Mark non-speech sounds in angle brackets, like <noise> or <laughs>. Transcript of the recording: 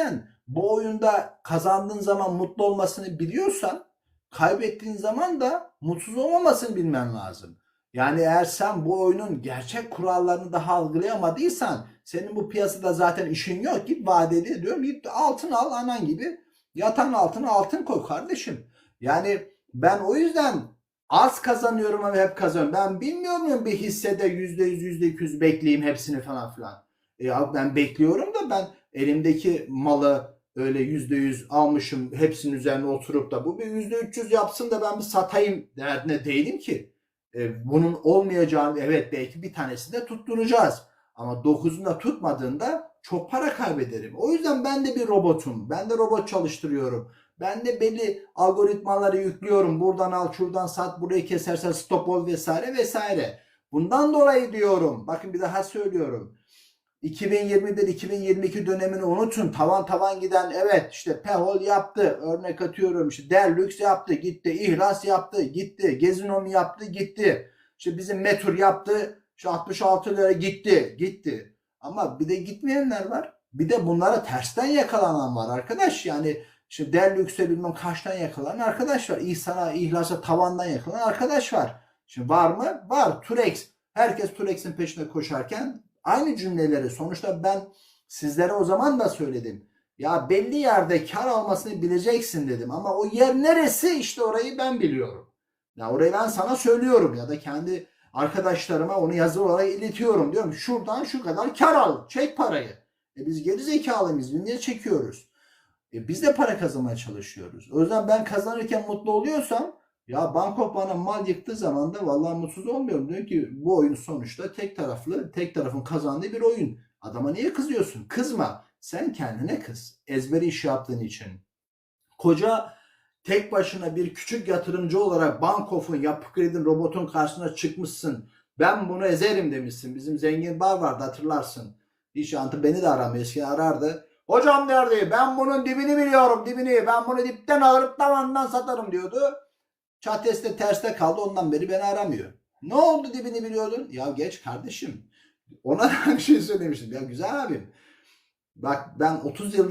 yüzden bu oyunda kazandığın zaman mutlu olmasını biliyorsan kaybettiğin zaman da mutsuz olmamasını bilmen lazım. Yani eğer sen bu oyunun gerçek kurallarını daha algılayamadıysan senin bu piyasada zaten işin yok. Git vadeli diyorum git altın al anan gibi yatan altına altın koy kardeşim. Yani ben o yüzden az kazanıyorum ama hep kazanıyorum. Ben bilmiyor muyum bir hissede yüzde yüz yüzde iki yüz bekleyeyim hepsini falan filan. E ya ben bekliyorum da ben elimdeki malı öyle yüzde yüz almışım hepsinin üzerine oturup da bu bir yüzde üç yüz yapsın da ben bir satayım derdine değilim ki. E, bunun olmayacağını evet belki bir tanesini de tutturacağız. Ama dokuzunu da tutmadığında çok para kaybederim. O yüzden ben de bir robotum. Ben de robot çalıştırıyorum. Ben de belli algoritmaları yüklüyorum. Buradan al, şuradan sat, burayı kesersen stop ol vesaire vesaire. Bundan dolayı diyorum. Bakın bir daha söylüyorum. 2021-2022 dönemini unutun. Tavan tavan giden evet işte Pehol yaptı. Örnek atıyorum işte Derlux yaptı gitti. İhlas yaptı gitti. Gezinomi yaptı gitti. İşte bizim Metur yaptı. Şu 66 lira gitti gitti. Ama bir de gitmeyenler var. Bir de bunlara tersten yakalanan var arkadaş. Yani işte Derlux'e bilmem kaçtan yakalanan arkadaş var. İhsan'a, İhlas'a tavandan yakalanan arkadaş var. Şimdi var mı? Var. Turex. Herkes Turex'in peşine koşarken aynı cümleleri sonuçta ben sizlere o zaman da söyledim. Ya belli yerde kar almasını bileceksin dedim ama o yer neresi işte orayı ben biliyorum. Ya orayı ben sana söylüyorum ya da kendi arkadaşlarıma onu yazılı olarak iletiyorum. Diyorum şuradan şu kadar kar al. Çek parayı. E biz geri zekalı mıyız? Niye çekiyoruz? E biz de para kazanmaya çalışıyoruz. O yüzden ben kazanırken mutlu oluyorsam ya Banko bana mal yıktığı zaman da vallahi mutsuz olmuyorum. Diyor ki bu oyun sonuçta tek taraflı, tek tarafın kazandığı bir oyun. Adama niye kızıyorsun? Kızma. Sen kendine kız. Ezberi iş yaptığın için. Koca tek başına bir küçük yatırımcı olarak Bankof'un, Yapı Kredi'nin robotun karşısına çıkmışsın. Ben bunu ezerim demişsin. Bizim zengin bar vardı hatırlarsın. Hiç antı beni de aramıyor. Eskiden arardı. Hocam derdi ben bunun dibini biliyorum dibini. Ben bunu dipten alırım tavandan satarım diyordu. Çateste terste kaldı ondan beri beni aramıyor. Ne oldu dibini biliyordun? Ya geç kardeşim. Ona da <laughs> bir şey söylemiştim. Ya güzel abim. Bak ben 30 yıl